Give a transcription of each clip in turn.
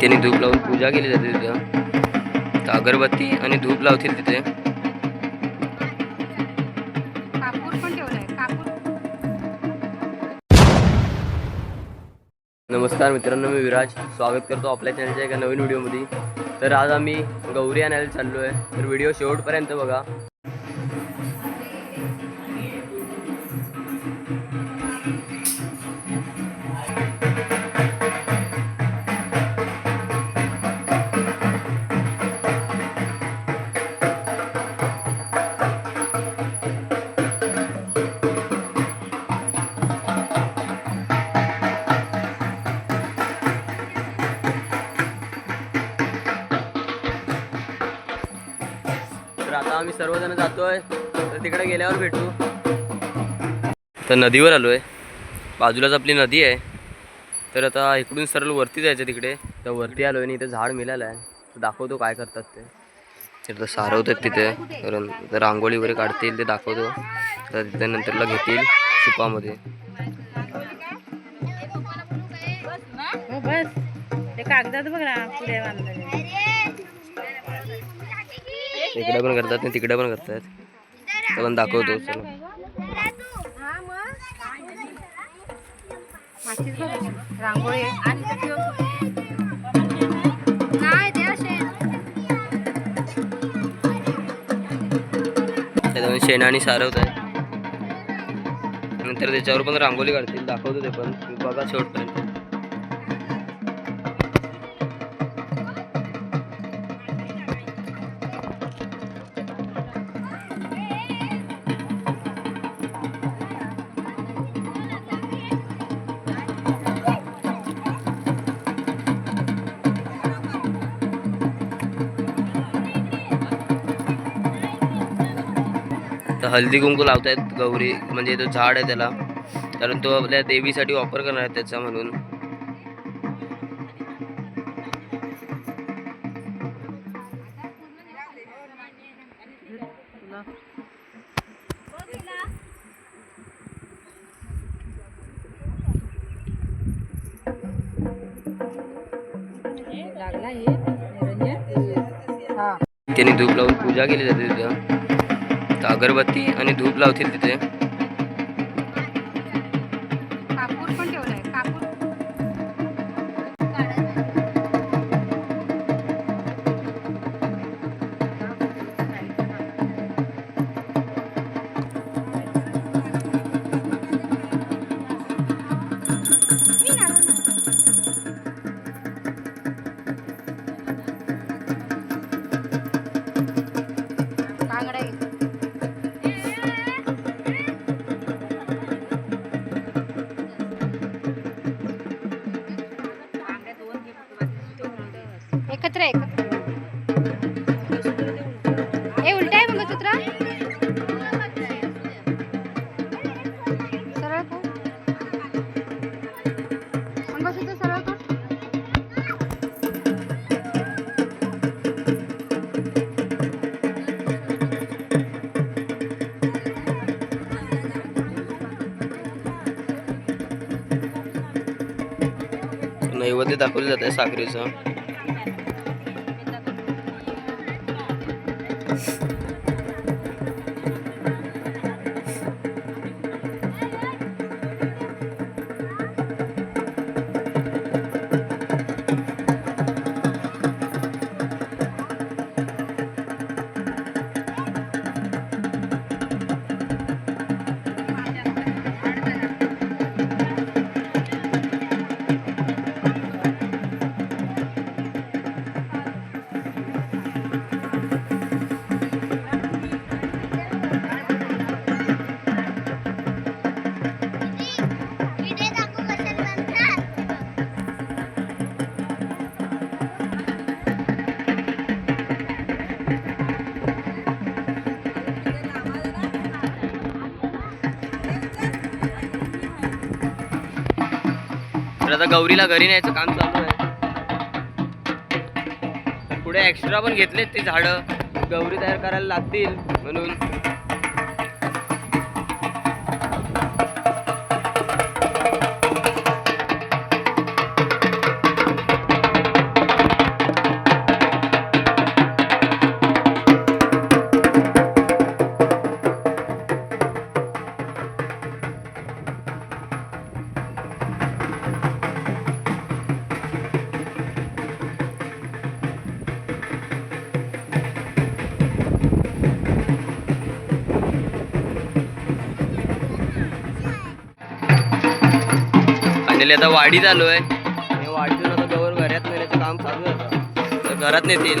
त्यांनी धूप लावून पूजा केली जाते तिथं. तर अगरबत्ती आणि धूप लावतील तिथे. नमस्कार मित्रांनो मी विराज. स्वागत करतो आपल्या चॅनलच्या एका नवीन व्हिडिओमध्ये तर आज आम्ही गौरी आणायला चाललो आहे तर व्हिडिओ शेवटपर्यंत बघा. आता आम्ही सर्वजण जातोय. तर तिकडे गेल्यावर भेटू. तर नदीवर आलो आहे बाजूलाच आपली नदी आहे. तर आता इकडून सरळ वरती जायचं तिकडे. तर वरती आलो आहे आणि इथं झाड मिळालं आहे तर दाखवतो काय करतात ते. तिथं सारवतात तिथे. कारण रांगोळी वगैरे काढतील ते दाखवतो. तर तिथे नंतरला घेतील सुपामध्ये. हो, बस. ते कागदात बघा पुढे बांधलेले. इकडे पण करतात आणि तिकडे पण करतात. ते पण दाखवतो रांगोळी मातीच आणि सारवत आहे नंतर त्याच्यावर पण रांगोळी काढतील दाखवतो ते पण. बघा शेवटपर्यंत. तर हल्दी कुंकू लावतायत गौरी म्हणजे तो झाड आहे त्याला. कारण तो आपल्या देवीसाठी वापर करणार आहे त्याचा म्हणून. त्यांनी धूप लावून पूजा केली जाते तिथं. तर अगरबत्ती आणि धूप लावतील तिथे एकत्र एकत्र. हे उलट आहे मंगळसूत्र सरळ कर मंगळसूत्र सरळ नैवेद्य दाखवलं जात आहे साखरेचं. तर आता गौरीला घरी न्यायचं काम चालू आहे. पुढे एक्स्ट्रा पण घेतलेत ती झाडं. गौरी तयार करायला लागतील म्हणून. फायनली आता वाडीत आलो आहे. आणि वाडीतून आता गवर घरात नेण्याचं काम चालू आहे आता. घरात नेतील.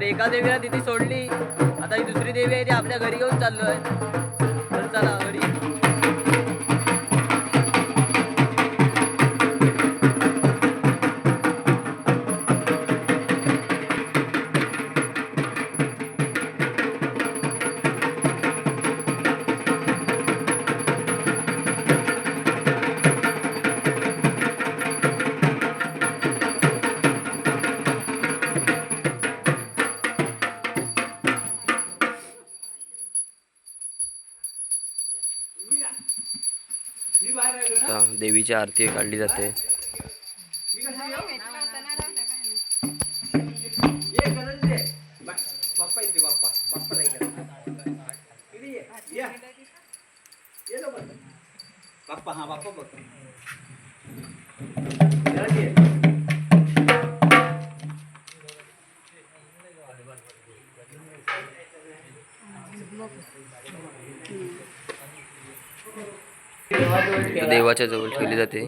तर एका देवीला तिथे सोडली. आता ही दुसरी देवी आहे ती आपल्या घरी येऊन चाललो आहे तर चला घरी. आता देवीची आरती काढली जाते. बाप्पा हा बाप्पा बघतो देवाच्या जवळ ठेवली जाते.